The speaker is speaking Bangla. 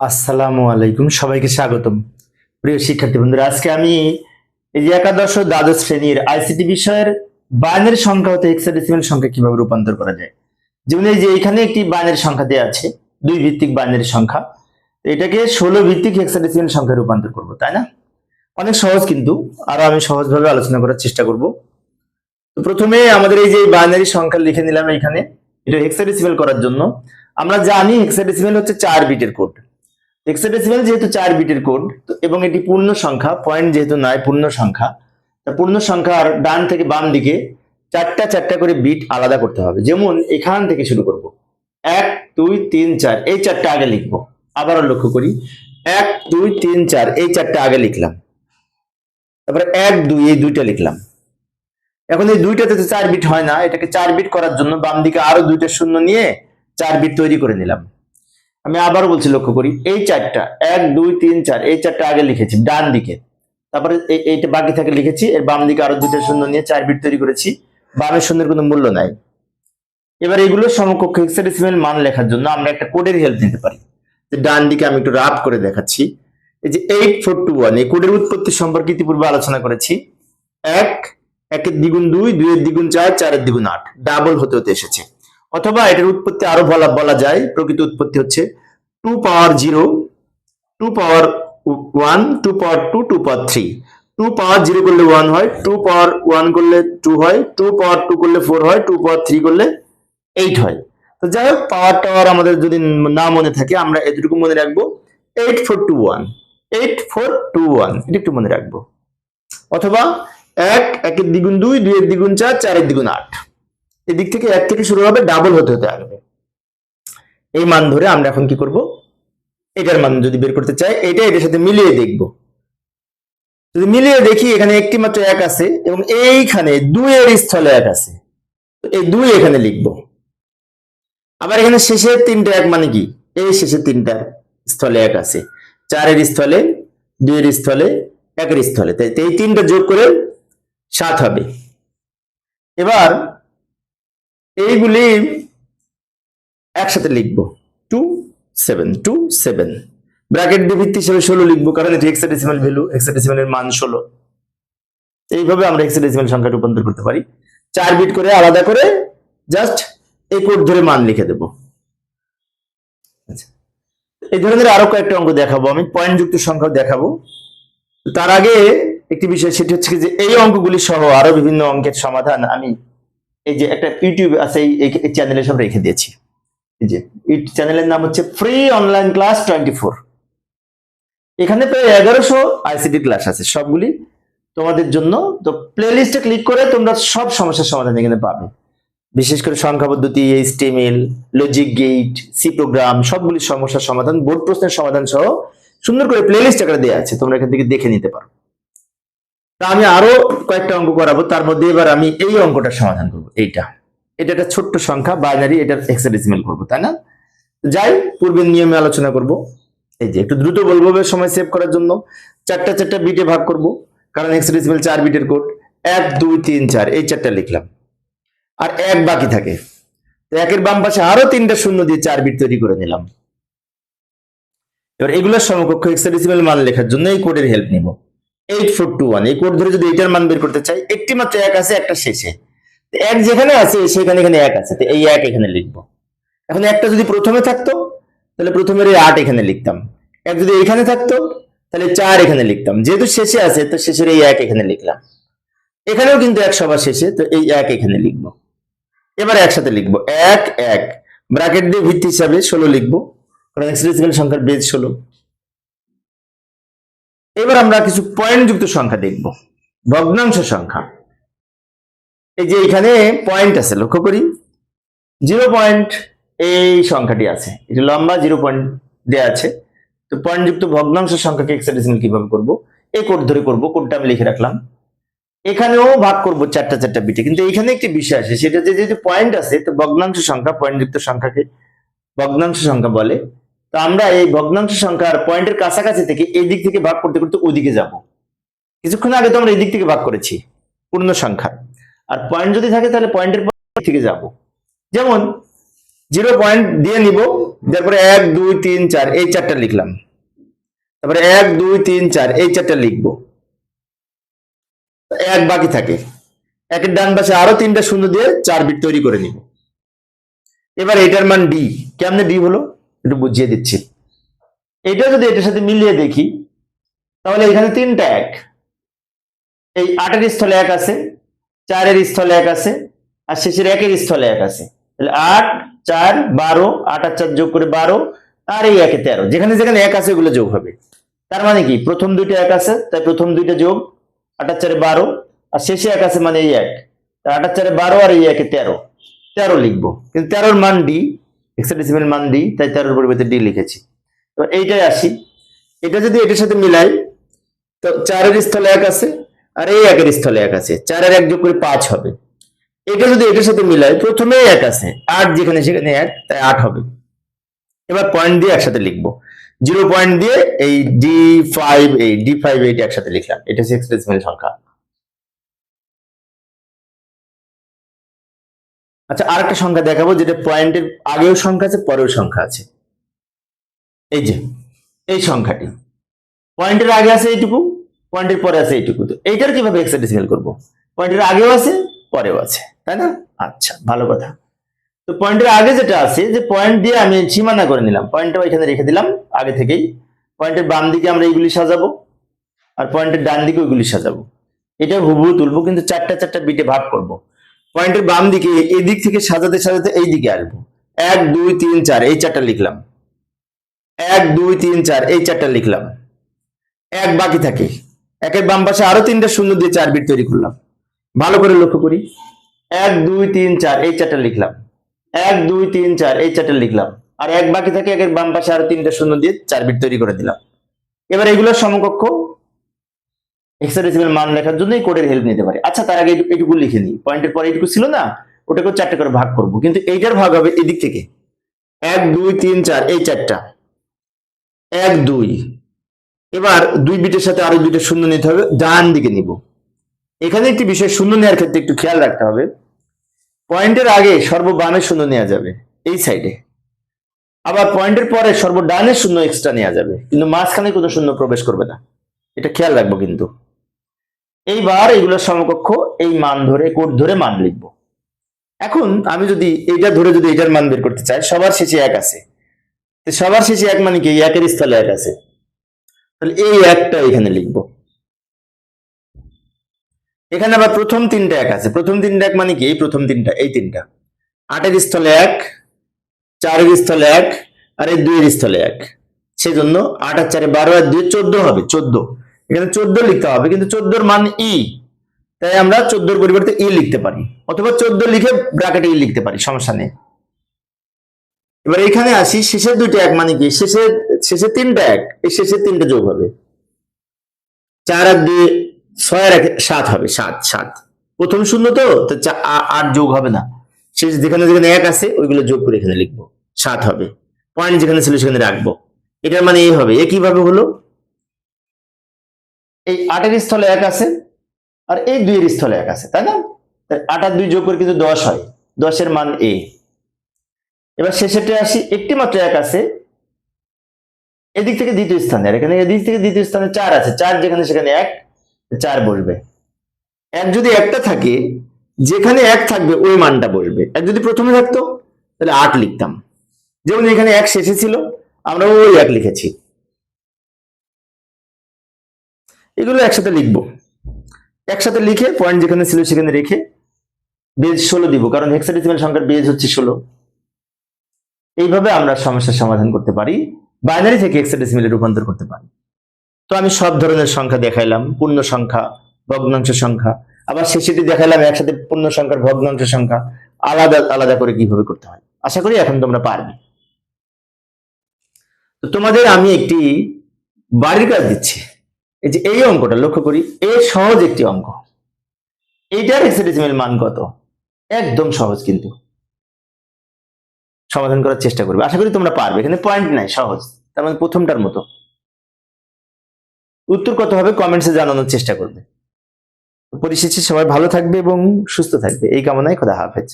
আসসালামু আলাইকুম, সবাইকে স্বাগতম। প্রিয় শিক্ষার্থী বন্ধুরা, আজকে আমি এই যে একাদশ দ্বাদশ শ্রেণির আইসিটি বিষয়ের বাইনের সংখ্যা হতে হেক্সাডেসিমাল সংখ্যা কীভাবে রূপান্তর করা যায়। যেমন এই যে এখানে একটি বাইনের সংখ্যা দেওয়া আছে, দুই ভিত্তিক বাইনের সংখ্যা। এটাকে ষোলো ভিত্তিক হেক্সাডেসিমাল সংখ্যা রূপান্তর করব, তাই না? অনেক সহজ কিন্তু, আরও আমি সহজভাবে আলোচনা করার চেষ্টা করব। তো প্রথমে আমাদের এই যে বাইনারি সংখ্যা লিখে নিলাম এখানে, এটা হেক্সাডেসিমাল করার জন্য। আমরা জানি হেক্সাডেসিমাল হচ্ছে চার বিটের কোড হেক্সাডেসিমাল যেহেতু চার বিটের কোড এবং এটি পূর্ণ সংখ্যা পয়েন্ট যেহেতু নয়, পূর্ণ সংখ্যা, তা পূর্ণ সংখ্যার ডান থেকে বাম দিকে চারটা চারটা করে বিট আলাদা করতে হবে। যেমন এখান থেকে শুরু করব। এক, দুই, তিন, চার, এই চারটা আগে লিখব। আবারও লক্ষ্য করি। এক, দুই, তিন, চার, এই চারটা আগে লিখলাম। তারপরে এক, দুই, এই দুইটা লিখলাম। এখন এই দুইটাতে তো চার বিট হয় না, এটাকে চার বিট করার জন্য বাম দিকে আরও দুইটা শূন্য নিয়ে চার বিট তৈরি করে নিলাম। আমি আবার বলছি লক্ষ্য করি, এই চারটা, এক, দুই, তিন, চার, এই চারটা আগে লিখেছি, ডান দিকে। তারপরে এই- এইটা বাকি থাকে লিখেছি, এর বাম দিকে আরও দুইটা শূন্য নিয়ে চার বিট তৈরি করেছি বামের শূন্যের কোনো মূল্য নাই। এবার এগুলো সমকক্ষ মান লেখার জন্য আমরা একটা কোডের হেল্প নিতে পারি। যে ডান দিকে আমি একটু রাফ করে দেখাচ্ছি। এই যে এইট ফোর টু ওয়ান এই কোডের উৎপত্তি সম্পর্কে ইতিপূর্বে আলোচনা করেছি। এক, একের দ্বিগুণ দুই, দুইয়ের দ্বিগুণ চার, চারের দ্বিগুণ আট ডাবল হতে হতে এসেছে। অথবা এটার উৎপত্তি আরও বলা বলা যায়। প্রকৃত উৎপত্তি হচ্ছে two power zero two power one two power two two power three two power zero করলে ওয়ান হয় টু পাওয়ার ওয়ান করলে টু হয় টু পাওয়ার টু করলে ফোর হয় টু পাওয়ার থ্রি করলে এইট হয়। তো যাই হোক পাওয়ার টাওয়ার আমাদের যদি না মনে থাকে, আমরা এতটুকু মনে রাখব। Eight four two one eight four two one এটা একটু মনে রাখব। অথবা এক, একের দ্বিগুণ দুই দুই, দুইয়ের দ্বিগুণ চার, চারের দ্বিগুণ আট। এদিক থেকে এক থেকে শুরু হবে ডাবল হতে হতে আসবে এই মান ধরে আমরা এখন কি করব? এটার মান যদি বের করতে চাই, এটা এটার সাথে মিলিয়ে দেখব। যদি মিলিয়ে দেখি, এখানে একটি মাত্র এক আছে এবং এইখানে দুইয়ের স্থলে এক আছে। এই দুই এখানে লিখব। আবার এখানে শেষের তিনটা এক মানে কি? এই শেষের তিনটা স্থলে এক আছে। চারের স্থলে, দুইয়ের স্থলে, একের স্থলে। তাই এই তিনটা যোগ করে সাত হবে। এবার এইগুলি একসাথে লিখব। Two seven two seven. Bracket ভিত্তি হিসেবে ষোলো লিখব, কারণ এটি হেক্সাডেসিমাল ভ্যালু হেক্সাডেসিমালের মান ষোলো। এইভাবে আমরা হেক্সাডেসিমাল সংখ্যা রূপান্তর করতে পারি। চার বিট করে আলাদা করে জাস্ট এই ধরে মান লিখে দেবো। আচ্ছা। এই ধরনের আরও কয়েকটা অঙ্ক দেখাবো, আমি পয়েন্ট যুক্ত সংখ্যা দেখাবো। তার আগে একটি বিষয়, সেটি হচ্ছে যে এই অঙ্কগুলি সহ আরও বিভিন্ন অঙ্কের সমাধান আমি এই যে একটা ইউটিউব আছে, এই- চ্যানেলে সব রেখে দিয়েছি। এই যে চ্যানেলের নাম হচ্ছে free online class twenty four এখানে প্রায় এগারোশো আইসিটি ক্লাস আছে, সবগুলি তোমাদের জন্য। তো প্লে লিস্টে ক্লিক করে তোমরা সব সমস্যার সমাধান এখানে পাবে। বিশেষ করে সংখ্যা পদ্ধতি HTML logic gate C program সবগুলি সমস্যার সমাধান বোর্ড প্রশ্নের সমাধান সহ সুন্দর করে প্লে লিস্ট আকারে দেওয়া আছে, তোমরা এখান থেকে দেখে নিতে পারো। তা আমি আরও কয়েকটা অঙ্ক করাবো, তার মধ্যে এবার আমি এই অঙ্কটার সমাধান করব, এইটা। এটা একটা ছোট্ট সংখ্যা বাইনারি এটার হেক্সাডেসিমাল করব, তাই না? যাই, পূর্বের নিয়মে আলোচনা করব। এই যে, একটু দ্রুত বলব সময় সেভ করার জন্য। চারটা চারটা বিটে ভাগ করব, কারণ হেক্সাডেসিমাল চার বিটের কোড এক, দুই, তিন, চার, এই চারটা লিখলাম। আর এক বাকি থাকে। তো একের বাম পাশে আরও তিনটা শূন্য দিয়ে চার বিট তৈরি করে নিলাম। এবার এগুলোর সমকক্ষ হেক্সাডেসিমাল মান লেখার জন্য এই কোডের হেল্প নিব। এইট ফোর টু ওয়ান এই কোড ধরে যদি এটার মান বের করতে চাই একটি মাত্র এক আছে, একটা শেষে। এক যেখানে আছে, সেখানে এখানে এক আছে। তো এই এক এখানে লিখব। এখন একটা যদি প্রথমে থাকতো, তাহলে প্রথমের এই আট এখানে লিখতাম। এক যদি এখানে থাকতো, তাহলে চার এখানে লিখতাম। যেহেতু শেষে আছে, তো শেষের এই এক এখানে লিখলাম। এখানেও কিন্তু এক সবার শেষে, তো এই এক এখানে লিখব। এবার একসাথে লিখব। এক এক। ব্র্যাকেট দিয়ে ভিত্তি হিসাবে ষোলো লিখব। সংখ্যার বেজ ষোলো। এবার আমরা কিছু পয়েন্ট যুক্ত সংখ্যা দেখব। ভগ্নাংশ সংখ্যা। এই যে এখানে পয়েন্ট আছে, লক্ষ্য করি। জিরো পয়েন্ট এই সংখ্যাটি আছে। এটা লম্বা জিরো পয়েন্ট দেওয়া আছে। তো পয়েন্ট যুক্ত ভগ্নাংশ সংখ্যাকে এক্সাডেসিমাল কীভাবে করব? এই কোড ধরে করব কোডটা আমি লিখে রাখলাম। এখানেও ভাগ করব চারটা চারটা বিটে কিন্তু এখানে একটি বিষয় আছে, সেটা যে পয়েন্ট আছে, তো ভগ্নাংশ সংখ্যা পয়েন্ট যুক্ত সংখ্যাকে ভগ্নাংশ সংখ্যা বলে। তো আমরা এই ভগ্নাংশ সংখ্যার পয়েন্টের কাছাকাছি থেকে এই দিক থেকে ভাগ করতে করতে ওদিকে যাব। কিছুক্ষণ আগে তো আমরা এই দিক থেকে ভাগ করেছি, পূর্ণ সংখ্যা। আর পয়েন্ট যদি থাকে তাহলে পয়েন্টের থেকে যাব। যেমন জিরো পয়েন্ট দিয়ে নিব, তারপরে এক, দুই, তিন, চার, এই চারটা লিখলাম। তারপরে এক, দুই, তিন, চার, এই চারটা লিখব। এক বাকি থাকে। একের ডান পাশে আরও তিনটা শূন্য দিয়ে চার বিট তৈরি করে নিব। এবার এটার মান ডি কেমনে ডি হলো? একটু বুঝিয়ে দিচ্ছি। এটা যদি এটার সাথে মিলিয়ে দেখি, তাহলে এখানে তিনটা এক। এই আটের স্থলে এক আছে, চারের স্থলে এক আছে, আর শেষের একের স্থলে এক আছে। তাহলে আট, চার, বারো, আট আর চার যোগ করে বারো, আর এই একে তেরো। যেখানে যেখানে এক আছে ওগুলো যোগ হবে। তার মানে কি? প্রথম দুইটা এক আছে, তাই প্রথম দুইটা যোগ, আট আর চারে বারো, আর শেষে এক আছে মানে এই এক। আট আর চারে বারো আর এই একে তেরো। তেরো লিখব। কিন্তু তেরোর মান ডি এক্সাডেসিমেল মান ডি তাই তেরোর পরিবর্তে ডি লিখেছি। তো এইটাই আসি। এটা যদি এটার সাথে মিলাই, তো চারের স্থলে এক আছে, আর এই একের স্থলে এক আছে। চারের এক যোগ করে পাঁচ হবে। এটা যদি এটার সাথে মিলাই, প্রথমেই এক আছে। আট যেখানে সেখানে এক, তাই আট হবে। এবার পয়েন্ট দিয়ে একসাথে লিখব। জিরো পয়েন্ট দিয়ে এই ডি ফাইভ এই ডি ফাইভ এইটা একসাথে লিখলাম। এটা হচ্ছে এক্সপ্রেসিমেল সংখ্যা। আচ্ছা আরেকটা সংখ্যা দেখাবো যেটা পয়েন্টের আগেও সংখ্যা আছে, পরেও সংখ্যা আছে। এই যে, এই সংখ্যাটি। পয়েন্টের আগে আছে এইটুকু, পয়েন্টের পরে আছে এইটুকু। তো এইটার কীভাবে এক্সাডেসিমেল করব? পয়েন্টের আগেও আছে, পরেও আছে, তাই না? আচ্ছা ভালো কথা। তো পয়েন্টের আগে যেটা আছে, যে পয়েন্ট দিয়ে আমি সীমানা করে নিলাম। পয়েন্টটা এখানে রেখে দিলাম, আগে থেকেই। পয়েন্টের বাম দিকে আমরা এইগুলি সাজাবো, আর পয়েন্টের ডান দিকে ওইগুলি সাজাবো। এটা হুবহু তুলবো, কিন্তু চারটা চারটা বিটে ভাগ করব। পয়েন্টের বাম দিকে, এই দিক থেকে সাজাতে সাজাতে এই দিকে আসব। এক, দুই, তিন, চার, এই চারটা লিখলাম। এক, দুই, তিন, চার, এই চারটা লিখলাম। এক বাকি থাকে। একের বাম পাশে আরও তিনটা শূন্য দিয়ে চার বিট তৈরি করলাম। ভালো করে লক্ষ্য করি। এক, দুই, তিন, চার, এই চারটা লিখলাম। এক, দুই, তিন, চার, এই চারটা লিখলাম। আর এক বাকি থাকে, একের বাম পাশে আরও তিনটা শূন্য দিয়ে চার বিট তৈরি করে দিলাম। এবার এগুলোর সমকক্ষ এক্সাডেসিমেল মান লেখার জন্য এই কোডের হেল্প নিতে পারে। আচ্ছা তার আগে এইটুকু লিখে নিই। পয়েন্টের পরে এইটুকু ছিল না, ওটাকে চারটে করে ভাগ করব। কিন্তু এইটার ভাগ হবে এদিক থেকে। এক, দুই, তিন, চার, এই চারটা। এক, দুই। এবার দুই বিটের সাথে আরও দুইটা শূন্য নিতে হবে, ডান দিকে নিব। এখানে একটি বিষয় শূন্য নেওয়ার ক্ষেত্রে একটু খেয়াল রাখতে হবে। পয়েন্টের আগে সর্ব সর্ববামে শূন্য নেওয়া যাবে, এই সাইডে আবার পয়েন্টের পরে সর্ব সর্বডানে শূন্য এক্সট্রা নেওয়া যাবে, কিন্তু মাঝখানে কোনো শূন্য প্রবেশ করবে না। এটা খেয়াল রাখব কিন্তু। এইবার এগুলোর সমকক্ষ, এই মান ধরে কোড ধরে মান লিখব। এখন আমি যদি এইটা ধরে যদি এটার মান বের করতে চাই, সবার শেষে এক আছে। সবার শেষে এক মানে কি? একের স্থলে এক আছে। তাহলে এই একটা এখানে লিখব। এখানে আবার প্রথম তিনটা এক আছে। প্রথম তিনটা এক মানে কি? এই প্রথম তিনটা, এই তিনটা। আটের স্থলে এক, চারের স্থলে এক, আর এই দুইয়ের স্থলে এক। সেজন্য আট আর চারে বারো আর দুই, চোদ্দ হবে, চোদ্দ। এখানে চোদ্দ লিখতে হবে, কিন্তু চোদ্দোর মান ই তাই আমরা চোদ্দোর পরিবর্তে ই লিখতে পারি, অথবা চোদ্দ লিখে ব্র্যাকেটে ই লিখতে পারি, সমস্যা নেই। এবার এখানে আসি, শেষের দুইটা এক মানে কি? শেষে শেষে তিনটা এক, এই শেষের তিনটা যোগ হবে। চার আর দুই, ছয় আর এক, সাত হবে, সাত সাত। প্রথম শূন্য তো আট যোগ হবে না। শেষ যেখানে যেখানে এক আছে, ওইগুলো যোগ করে এখানে লিখব, সাত হবে। পয়েন্ট যেখানে ছিল সেখানে রাখব। এটার মানে এই হবে, এ কীভাবে হলো? এই আটের স্থলে এক আছে আর এই দুইয়ের স্থলে এক আছে, তাই না? আট আর দুই যোগ করে কিন্তু দশ হয়। দশের মান এ। এবার শেষেরটা আসি, একটি মাত্র এক আছে। এদিক থেকে দ্বিতীয় স্থানে, আর এখানে এদিক থেকে দ্বিতীয় স্থানে চার আছে। চার যেখানে সেখানে এক, চার বলবে এক যদি একটা থাকে, যেখানে এক থাকবে, ওই মানটা বলবে এক যদি প্রথমে থাকতো, তাহলে আট লিখতাম। যেমন এখানে এক শেষে ছিল আমরা ওই এক লিখেছি। এগুলো একসাথে লিখব। একসাথে লিখে পয়েন্ট যেখানে ছিল সেখানে রেখে বেজ ষোলো দিব, কারণ হেক্সাডেসিমাল সংখ্যার বেজ হচ্ছে ষোলো। এইভাবে আমরা সমস্যার সমাধান করতে পারি বাইনারি থেকে হেক্সাডেসিমালে রূপান্তর করতে পারি। তো আমি সব ধরনের সংখ্যা দেখাইলাম, পূর্ণ সংখ্যা, ভগ্নাংশ সংখ্যা, আবার শেষেটি দেখাইলাম একসাথে পূর্ণ সংখ্যার ভগ্নাংশ সংখ্যা, আলাদা আলাদা করে কীভাবে করতে হয়। আশা করি এখন তোমরা পারবে। তোমাদের আমি একটি বাড়ির কাজ দিচ্ছি। এই যে এই অঙ্কটা লক্ষ্য করি এ সহজ একটি অঙ্ক। এইটার হেক্সাডেসিমাল মান কত? একদম সহজ কিন্তু। সমাধান করার চেষ্টা করবে। আশা করি তোমরা পারবে। এখানে পয়েন্ট নাই, সহজ। তার মানে প্রথমটার মতো। উত্তর কত হবে? কমেন্টসে জানানোর চেষ্টা করবে। পরিশেষে সবাই ভালো থাকবে এবং সুস্থ থাকবে। এই কামনায় খোদা হাফেজ।